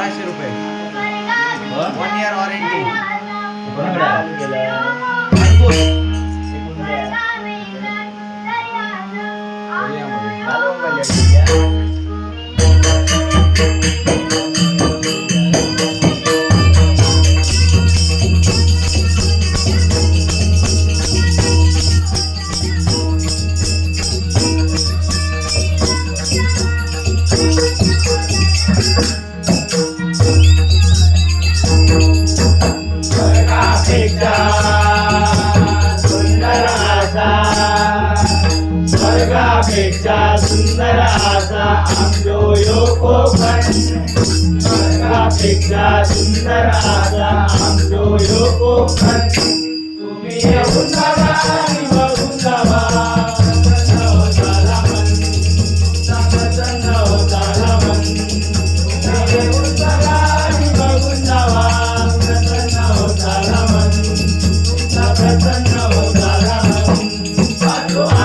बाराशे रुपये. One year warranty बेटा सुंदर आसा स्वर्गापेक्षा सुंदर आसा आमचो यो कोकण. स्वर्गापेक्षा सुंदर आसा आमचो यो कोकण. तुम्ही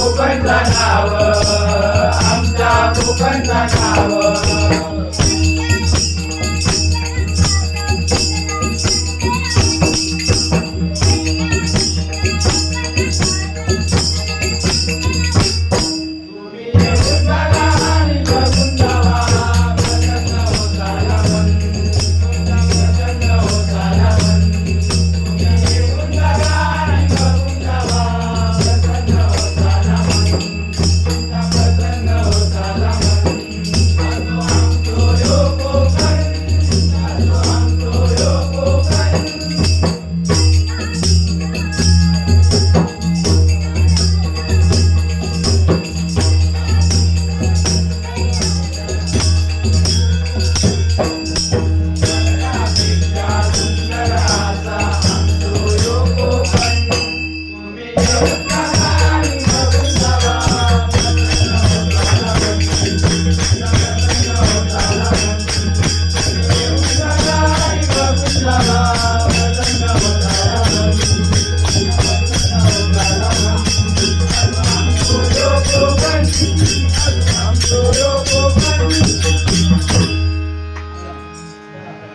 for that Lighthouse. Yeah.